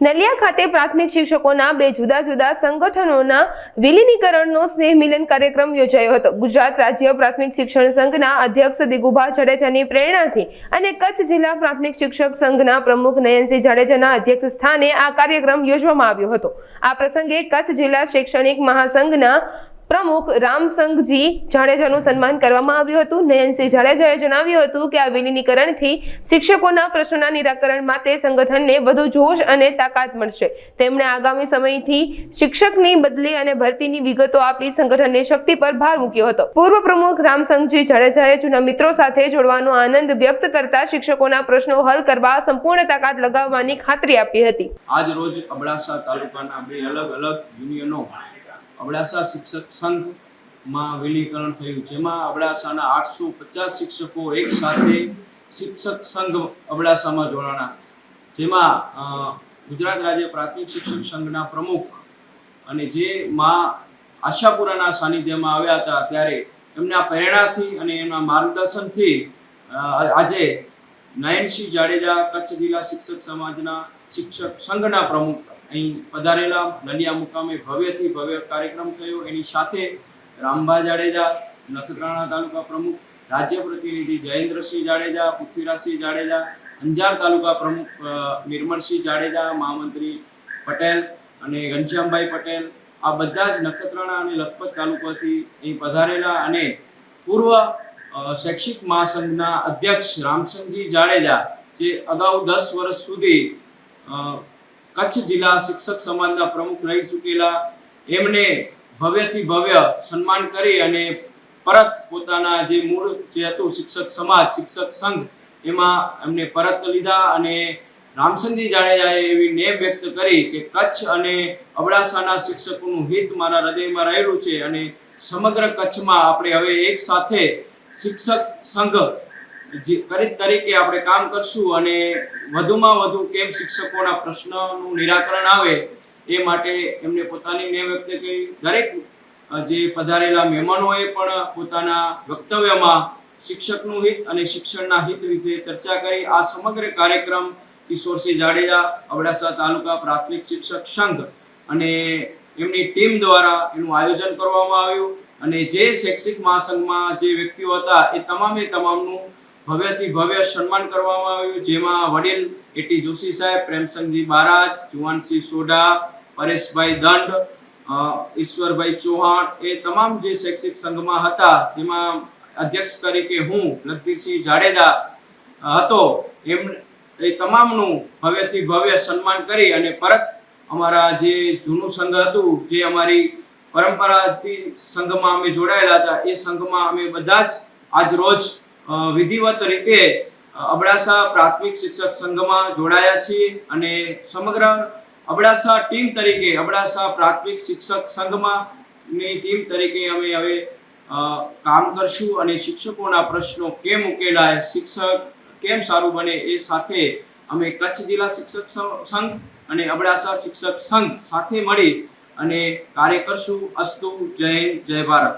નલિયા ખાતે પ્રાથમિક શિક્ષકોના બે જુદા જુદા સંગઠનોના વિલીનીકરણનો સ્નેહ મિલન કાર્યક્રમ યોજાયો હતો. ગુજરાત રાજ્ય પ્રાથમિક શિક્ષણ સંઘના અધ્યક્ષ દિગુભા જાડેજાની પ્રેરણાથી અને કચ્છ જિલ્લા પ્રાથમિક શિક્ષક સંઘના પ્રમુખ નયનસિંહ જાડેજાના અધ્યક્ષ સ્થાને આ કાર્યક્રમ યોજવામાં આવ્યો હતો. આ પ્રસંગે કચ્છ જિલ્લા શૈક્ષણિક મહાસંઘના પ્રમુખ રામસંઘજી જાડેજાનું સન્માન કરવામાં આવ્યું હતું. નયનસિંહ જાડેજાએ જણાવ્યું હતું કે આ વિલીનીકરણથી શિક્ષકોના પ્રશ્નોના નિરાકરણ માટે સંગઠનને વધુ જોશ અને તાકાત મળશે. તેમણે આગામી સમયથી શિક્ષકની બદલી અને ભરતીની વિગતો આપી સંગઠનની શક્તિ પર ભાર મૂક્યો હતો. પૂર્વ પ્રમુખ રામસંઘજી જાડેજાએ જૂના મિત્રો સાથે જોડવાનો આનંદ વ્યક્ત કરતા શિક્ષકોના પ્રશ્નો હલ કરવા સંપૂર્ણ તાકાત લગાવવાની ખાતરી આપી હતી. આજ રોજ અબડાસા તાલુકાના બે અલગ અલગ યુનિયનો અબડાસા શિક્ષક સંઘમાં વિલીકરણ થયું, જેમાં અબડાસાના આઠસો પચાસ શિક્ષકો એક સાથે શિક્ષક સંઘ અબડાસામાં જોડાણા. જેમાં ગુજરાત રાજ્ય પ્રાથમિક શિક્ષક સંઘના પ્રમુખ અને જે મા આશાપુરાના સાનિધ્યમાં આવ્યા હતા ત્યારે એમના પ્રેરણાથી અને એમના માર્ગદર્શનથી આજે નયનસિંહ જાડેજા કચ્છ જિલ્લા શિક્ષક સમાજના શિક્ષક સંઘના પ્રમુખ અહીં પધારેલા નલિયા મુકામે ભવ્યથી ભવ્ય કાર્યક્રમ થયો. એની સાથે રામભા જાડેજા, નખત્રાણા તાલુકા પ્રમુખ, રાજ્ય પ્રતિનિધિ જયેન્દ્રસિંહ જાડેજા, પૃથ્વીરાજસિંહ જાડેજા, અંજાર તાલુકા પ્રમુખ નિર્મળસિંહ જાડેજા, મહામંત્રી પટેલ અને ઘનશ્યામભાઈ પટેલ. આ બધા જ નખત્રાણા અને લખપત તાલુકાથી અહીં પધારેલા અને પૂર્વ શૈક્ષિક મહાસંઘના અધ્યક્ષ રામસંગજી જાડેજા, જે અગાઉ દસ વર્ષ સુધી કચ્છ જિલ્લા શિક્ષક સમાજના પ્રમુખ રહી ચૂકેલા. એમને ભવ્યથી ભવ્ય સન્માન કરી અને પરત પોતાના જે મૂળ જે હતું શિક્ષક સમાજ, શિક્ષક સંઘ, એમાં એમને પરત લીધા અને રામસંગજી જાડેજાએ એવી નેમ વ્યક્ત કરી કે કચ્છ અને અબડાસાના શિક્ષકોનું હિત મારા હૃદયમાં રહેલું છે અને સમગ્ર કચ્છમાં આપણે હવે એક સાથે શિક્ષક સંઘ તરીકે આપણે કામ કરશું અને વધુમાં વધુ કેમ શિક્ષકોના પ્રશ્નનું નિરાકરણ આવે એ માટે એમને પોતાની મેં વ્યક્ત કરી. દરેક જે પધારેલા મહેમાનોએ પણ પોતાના વક્તવ્યમાં શિક્ષકનું હિત અને શિક્ષણના હિત વિશે ચર્ચા કરી. આ સમગ્ર કાર્યક્રમ કિશોરસિંહ જાડેજા, અબડાસા તાલુકા પ્રાથમિક શિક્ષક સંઘ અને એમની ટીમ દ્વારા એનું આયોજન કરવામાં આવ્યું. અને જે શૈક્ષિક મહાસંઘમાં જે વ્યક્તિઓ હતા એ તમામે તમામનું ભવ્યથી ભવ્ય સન્માન કરવામાં આવ્યું. જેમાં વડીલ એટી જોશી સાહેબ, પ્રેમસંગજી બારાજ, જુવાનસિંહ સોઢા, પરેશભાઈ દંડ ઈશ્વરભાઈ ચૌહાણ એ તમામ જે શૈક્ષિક સંઘમાં હતા, જેમાં અધ્યક્ષ તરીકે હું લખબીરસિંહ જાડેજા હતો, એમ, એ તમામનું ભવ્યથી ભવ્ય સન્માન કરી અને પરત અમારા જે જૂનું સંઘ હતું, જે અમારી પરંપરાથી સંઘમાં અમે જોડાયેલા હતા, એ સંઘમાં અમે બધા જ આજ રોજ વિધિવત રીતે અબડાસા પ્રાથમિક શિક્ષક સંઘમાં જોડાયા છીએ અને સમગ્ર અબડાસા ટીમ તરીકે, અબડાસા પ્રાથમિક શિક્ષક સંઘમાં ની ટીમ તરીકે અમે હવે કામ કરશું અને શિક્ષકોના પ્રશ્નો કેમ ઉકેલાય, શિક્ષક કેમ સારું બને એ સાથે અમે કચ્છ જિલ્લા શિક્ષક સંઘ અને અબડાસા શિક્ષક સંઘ સાથે મળી અને કાર્ય કરશું. અસ્તુ, જય જય ભારત.